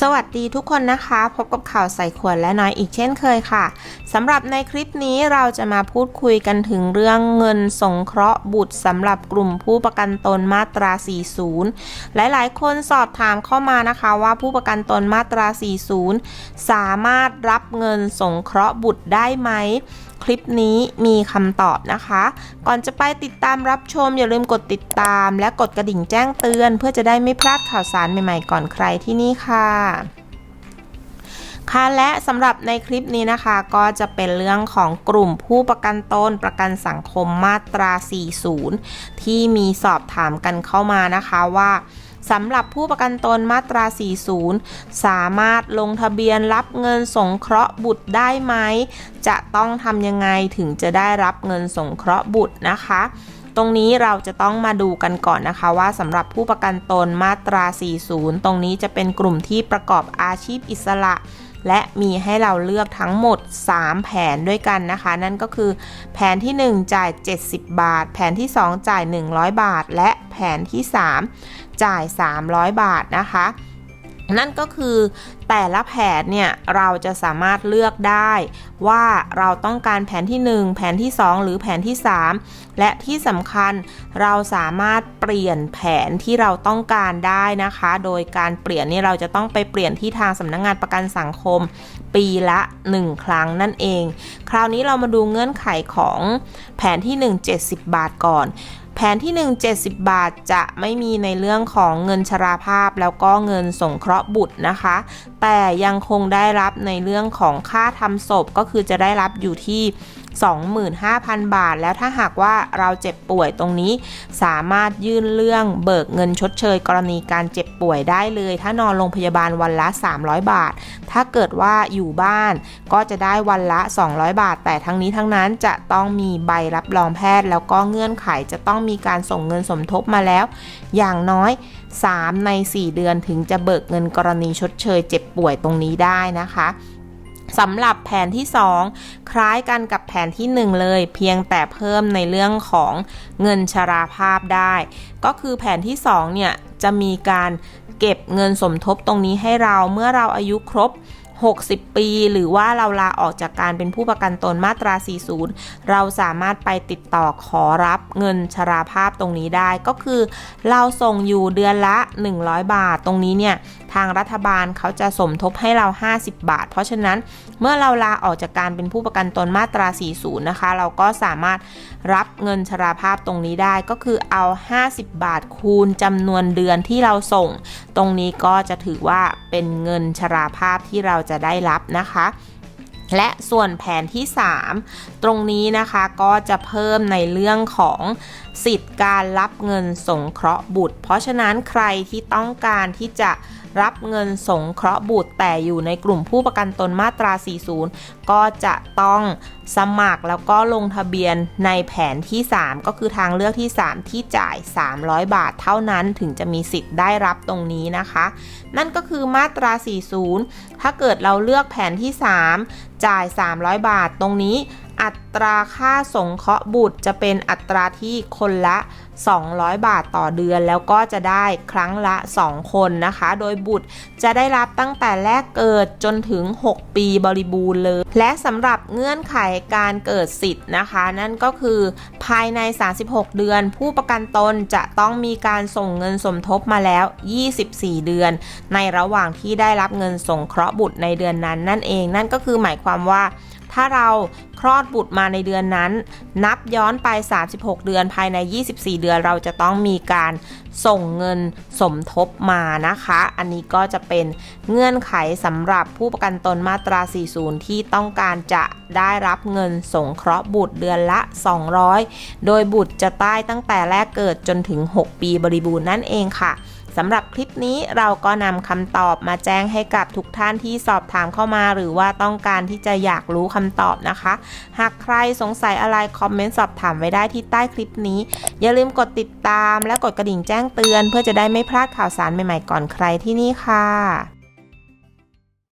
สวัสดีทุกคนนะคะ พบกับข่าวใส่ขวดและน้อยอีกเช่นเคยค่ะสำหรับในคลิปนี้เราจะมาพูดคุยกันถึงเรื่องเงินสงเคราะห์บุตรสำหรับกลุ่มผู้ประกันตนมาตรา 40 หลายๆ คนสอบถามเข้ามานะคะว่าผู้ประกันตนมาตรา 40 สามารถรับเงินสงเคราะห์บุตรได้ไหม คลิปนี้มีคำตอบนะคะ ก่อนจะไปติดตามรับชม อย่าลืมกดติดตาม และกดกระดิ่งแจ้งเตือน เพื่อจะได้ไม่พลาดข่าวสารใหม่ๆ ก่อนใครที่นี่ค่ะค่ะและสำหรับในคลิปนี้นะคะก็จะเป็นเรื่องของกลุ่มผู้ประกันตนประกันสังคมมาตรา 40 ที่มีสอบถามกันเข้ามานะคะว่า สำหรับผู้ประกันตนมาตรา 40 สามารถลงทะเบียนรับเงินสงเคราะห์บุตรได้ไหม จะต้องทำยังไงถึงจะได้รับเงินสงเคราะห์บุตรนะคะตรงนี้เราจะต้องมาดูกันก่อนนะคะว่าสำหรับผู้ประกันตนมาตรา 40 ตรงนี้จะเป็นกลุ่มที่ประกอบอาชีพอิสระ และมีให้เราเลือกทั้งหมด 3 แผนด้วยกันนะคะ นั่นก็คือ แผนที่ 1 จ่าย 70 บาท แผนที่ 2 จ่าย 100 บาท และแผนที่ 3 จ่าย 300 บาทนะคะ นั่นก็คือแต่ละแผนเนี่ยเราจะสามารถเลือกได้ว่าเราต้องการแผนที่ 1 แผนที่ 2 หรือแผนที่ 3 และที่สำคัญเราสามารถเปลี่ยนแผนที่เราต้องการได้นะคะ โดยการเปลี่ยนนี่เราจะต้องไปเปลี่ยนที่ทางสำนักงงานประกันสังคม ปีละ 1 ครั้งนั่นเอง คราวนี้เรามาดูเงื่อนไขของแผนที่ 1 70 บาทก่อน ผนที่ 1 70 บาทจะไม่มีในเรื่องของเงินชราภาพแล้วก็เงินสงเคราะห์บุตรนะคะ แต่ยังคงได้รับในเรื่องของค่าทำศพก็คือจะได้รับอยู่ที่ 25,000 บาท แล้วถ้าหากว่าเราเจ็บป่วยตรงนี้ สามารถยื่นเรื่องเบิกเงินชดเชย กรณีการเจ็บป่วยได้เลย ถ้านอนโรงพยาบาลวันละ 300 บาท ถ้าเกิดว่าอยู่บ้านก็จะได้วันละ 200 บาท แต่ทั้งนี้ทั้งนั้นจะต้องมีใบรับรองแพทย์ แล้วก็เงื่อนไขจะต้องมีการส่งเงินสมทบมาแล้ว อย่างน้อย 3 ใน 4 เดือนถึงจะเบิกเงินกรณีชดเชย เจ็บป่วยตรงนี้ได้นะคะ สำหรับแผนที่ 2 คล้ายกันกับแผนที่ 1 เลย เพียงแต่เพิ่มในเรื่องของเงินชราภาพได้ ก็คือแผนที่ 2 เนี่ย จะมีการเก็บเงินสมทบตรงนี้ให้เราเมื่อเราอายุครบ 60 ปี หรือว่าเราลาออกจากการเป็นผู้ประกันตนมาตรา 40 เราสามารถไปติดต่อขอรับเงินชราภาพตรงนี้ได้ ก็คือเราส่งอยู่เดือนละ 100 บาทตรงนี้เนี่ย ทางรัฐบาลเขาจะสมทบให้เรา 50 บาท เพราะฉะนั้นเมื่อเราลาออกจากการเป็นผู้ประกันตนมาตรา 40 นะคะ เราก็สามารถรับเงินชราภาพตรงนี้ได้ก็คือเอา 50 บาทคูณจำนวนเดือนที่เราส่ง ตรงนี้ก็จะถือว่าเป็นเงินชราภาพที่เราจะได้รับนะคะและส่วนแผนที่ 3 ตรงนี้นะคะก็จะเพิ่มในเรื่องของสิทธิ์การรับเงินสงเคราะห์บุตร เพราะฉะนั้นใครที่ต้องการที่จะ รับเงินสงเคราะห์บุตรแต่อยู่ในกลุ่มผู้ประกันตนมาตรา 40 ก็จะต้องสมัครแล้วก็ลงทะเบียนในแผนที่ 3 ก็คือทางเลือกที่ 3 ที่จ่าย 300 บาทเท่านั้นถึงจะมีสิทธิ์ได้รับตรงนี้นะคะ นั่นก็คือมาตรา 40 ถ้าเกิดเราเลือกแผนที่ 3 จ่าย 300 บาทตรงนี้ อัตราค่าสงเคราะห์บุตรจะเป็นอัตราที่คนละ 200 บาทต่อเดือน แล้วก็จะได้ครั้งละ 2 คนนะคะ โดยบุตรจะได้รับตั้งแต่แรกเกิดจนถึง 6 ปีบริบูรณ์เลย และสำหรับเงื่อนไขการเกิดสิทธิ์นะคะ นั่นก็คือภายใน 36 เดือน ผู้ประกันตนจะต้องมีการส่งเงินสมทบมาแล้ว 24 เดือน ในระหว่างที่ได้รับเงินสงเคราะห์บุตรในเดือนนั้นนั่นเอง นั่นก็คือหมายความว่า ถ้าเราคลอดบุตรมาในเดือนนั้น นับย้อนไป 36 เดือนภายใน 24 เดือนเราจะต้องมีการส่งเงินสมทบมานะคะ อันนี้ก็จะเป็นเงื่อนไขสำหรับผู้ประกันตนมาตรา 40 ที่ต้องการจะได้รับเงินสงเคราะห์บุตรเดือนละ 200 โดยบุตรจะใต้ตั้งแต่แรกเกิดจนถึง 6 ปีบริบูรณ์นั่นเองค่ะ สำหรับคลิปนี้เราก็นำคำตอบมาแจ้งให้กับทุกท่านที่สอบถามเข้ามา หรือว่าต้องการที่จะอยากรู้คำตอบนะคะ หากใครสงสัยอะไรคอมเมนต์สอบถามไว้ได้ที่ใต้คลิปนี้ อย่าลืมกดติดตามและกดกระดิ่งแจ้งเตือน เพื่อจะได้ไม่พลาดข่าวสารใหม่ๆก่อนใครที่นี่ค่ะ